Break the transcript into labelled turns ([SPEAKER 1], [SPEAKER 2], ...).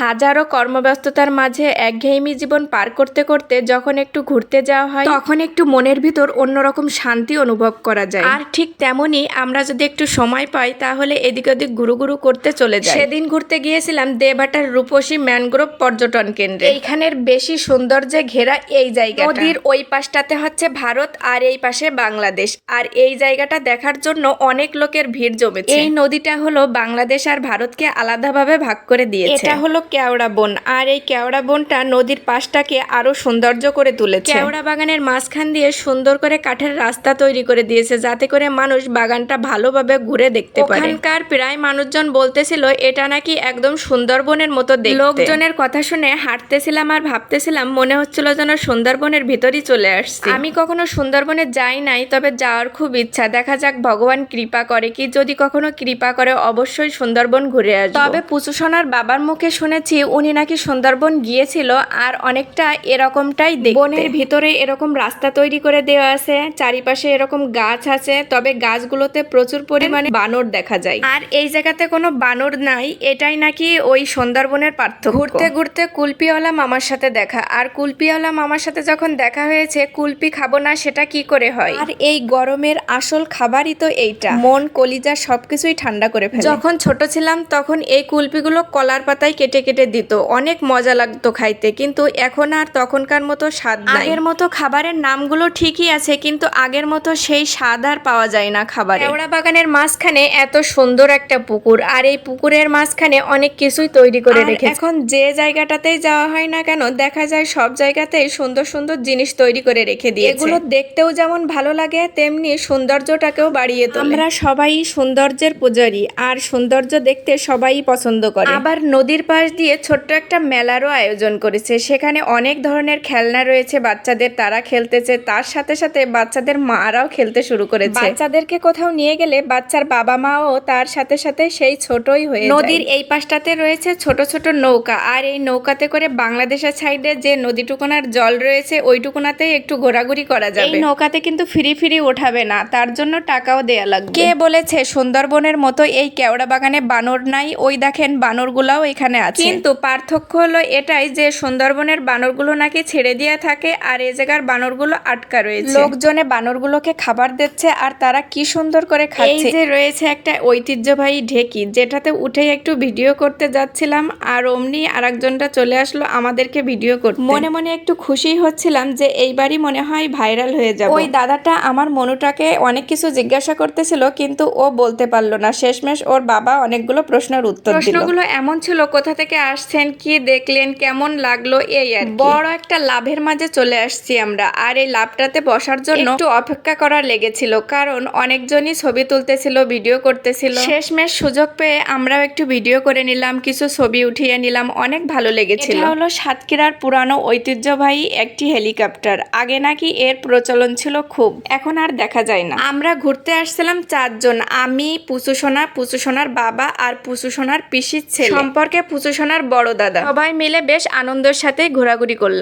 [SPEAKER 1] হাজারো কর্মব্যস্ততার মাঝে একঘেয়েমি জীবন পার করতে করতে যখন একটু ঘুরতে যাওয়া হয় তখন একটু মনের ভিতর অন্যরকম শান্তি অনুভব করা যায়। আর ঠিক তেমনই আমরা যদি একটু সময় পাই তাহলে এদিক ওদিক গুরু গুরু করতে চলে যাই। সেদিন ঘুরতে গিয়েছিলাম দেবাটার রূপসী ম্যানগ্রোভ পর্যটন কেন্দ্রে। এইখানের বেশি সৌন্দর্যে ঘেরা এই জায়গা নদীর ওই পাশটাতে হচ্ছে ভারত আর এই পাশে বাংলাদেশ। আর এই জায়গাটা দেখার জন্য অনেক লোকের ভিড় জমেছে। এই নদীটা হলো বাংলাদেশ আর ভারতকে আলাদাভাবে ভাগ করে দিয়েছে। এটা হলো কেওড়া বন আর এই কেওড়া বনটা নদীর পাশটাকে আরও সৌন্দর্য করে তুলেছে। কেওড়া বাগানের মাঝখান দিয়ে সুন্দর করে কাঠের রাস্তা তৈরি করে দিয়েছে যাতে করে মানুষ বাগানটা ভালোভাবে ঘুরে দেখতে পারে। ওখানকার প্রায় মানুষজন বলতেছিল এটা নাকি একদম সুন্দরবনের মতো দেখতে। লোকজনের কথা শুনে হাঁটতেছিলাম আর ভাবতেছিলাম মনে হচ্ছিল যেন সুন্দরবনের ভিতরই চলে আসছি। আমি কখনো সুন্দরবনে যাই নাই তবে যাওয়ার খুব ইচ্ছা। দেখা যাক ভগবান কৃপা করে কি যদি কখনো কৃপা করে অবশ্যই সুন্দরবন ঘুরে আসব। তবে পুচুসোনার বাবার মুখে শুনেছি উনি নাকি সুন্দরবন গিয়েছিল আর অনেকটা এরকমটাই বনের ভিতরে এরকম রাস্তা তৈরি করে দেওয়া আছে, চারিপাশে এরকম গাছ আছে, তবে গাছগুলোতে প্রচুর পরিমাণে বানর দেখা যায়। আর এই জায়গাতে কোনো বানর নাই, এটাই নাকি ওই সুন্দরবনের পার্থক্য। ঘুরতে ঘুরতে কুলপিওয়ালা মামার সাথে দেখা। আর কুলপিওয়ালা মামার সাথে যখন দেখা হয়েছে, কুলপি খাব না সেটা কি করে হয়? আর এই গরমের আসল খাবারই তো এইটা। মন, কলিজা সবকিছুই ঠান্ডা করে ফেলে। যখন ছোট ছিলাম, তখন এই কুলপিগুলো কলার পাতায় কেটে কেটে কেটে দিত। অনেক মজা লাগতো খাইতে কিন্তু এখন আর তখনকার মতো স্বাদ আগের মতো খাবারের নামগুলো ঠিকই আছে কিন্তু আগের মতো সেই স্বাদ আর পাওয়া যায় না খাবারে। কেওড়া বাগানের মাঝখানে এত সুন্দর একটা পুকুর আর এই পুকুরের মাঝখানে অনেক কিছুই তৈরি করে রেখে এখন যে জায়গাটাতেই যাওয়া হয় না কেন দেখা যায় সব জায়গাতেই সুন্দর সুন্দর জিনিস তৈরি করে রেখে দিয়ে এগুলো দেখতেও যেমন ভালো লাগে তেমনি সৌন্দর্যটাকেও বাড়িয়ে তোলে। আমরা সবাই সৌন্দর্যের পূজারি আর সৌন্দর্য দেখতে সবাই পছন্দ করে। আবার নদীর পাশ দিয়ে ছোট্ট একটা মেলারও আয়োজন করেছে। সেখানে অনেক ধরনের খেলনা রয়েছে বাচ্চাদের তারা খেলতেছে। তার সাথে সাথে বাচ্চাদের মারাও খেলতে শুরু করেছে। বাচ্চাদেরকে কোথাও নিয়ে গেলে বাচ্চার বাবা মাও তার সাথে সাথে সেই ছোটই হয়ে নদীর এই পাশটাতে রয়েছে ছোট ছোট নৌকা। আর এই নৌকাতে করে বাংলাদেশের সাইডে যে নদীটুকুনার জল রয়েছে ওইটুকুনাতে একটু ঘোরাঘুরি করা যাবে। এই নৌকাতে কিন্তু ফ্রি ফ্রি ওঠাবে না। তার জন্য টাকাও দেয়া লাগবে। কে বলেছে সুন্দরবনের মতো এই কেওড়া বাগানে বানর নাই ওই দেখেন বানরগুলাও এখানে আছে। কিন্তু পার্থক্য হলো এটাই যে সুন্দরবনের বানরগুলো নাকি ছেড়ে দিয়ে থাকে আর এ জায়গার বানরগুলো আটকা রয়েছে। লোকজনে বানরগুলোকে খাবার দিচ্ছে আর তারা কি সুন্দর করে খাচ্ছে। এই যে রয়েছে একটা ঐতিহ্যবাহী ঢেকি যেটাতে উঠে একটু ভিডিও করতে যাচ্ছিলাম আর অমনি আরেকজনটা চলে আসলো আমাদেরকে ভিডিও করতে। মনে মনে একটু খুশি হচ্ছিলাম যে এইবারই মনে হয় ভাইরাল হয়ে যাবে। ওই দাদাটা আমার মনুটাকে অনেক কিছু জিজ্ঞাসা করতেছিল কিন্তু ও বলতে পারল না। শেষমেশ ওর বাবা অনেকগুলো প্রশ্নের উত্তর দিল। প্রশ্নগুলো এমন ছিল কোথা থেকে আসছেন কি দেখলেন কেমন লাগল এই আর বড় একটা লাভের মাঝে চলে আসছি আমরা আর এই লাভটাতে বসার জন্য একটু অপেক্ষা করা লেগেছিল কারণ অনেকজনই ছবি তুলতেছিল ভিডিও করতেছিল। শেষমেশ সুযোগ পেয়ে আমরাও একটু ভিডিও করে নিলাম কিছু ছবি উঠিয়ে নিলাম অনেক ভালো লেগেছিল। এটা হলো সাতক্ষীরার পুরানো ঐতিহ্যবাহী একটি হেলিকপ্টার আগে নাকি এর প্রচলন ছিল খুব এখন আর দেখা যায় না। আমরা ঘুরতে আসছিলাম চারজন আমি পুচু সোনা পুচু সোনার বাবা আর পুচু সোনার পিসির ছেলে। সম্পর্কে পুচু সোনার বড় দাদা। সবাই মিলে বেশ আনন্দের সাথে ঘোরাঘুরি করলাম।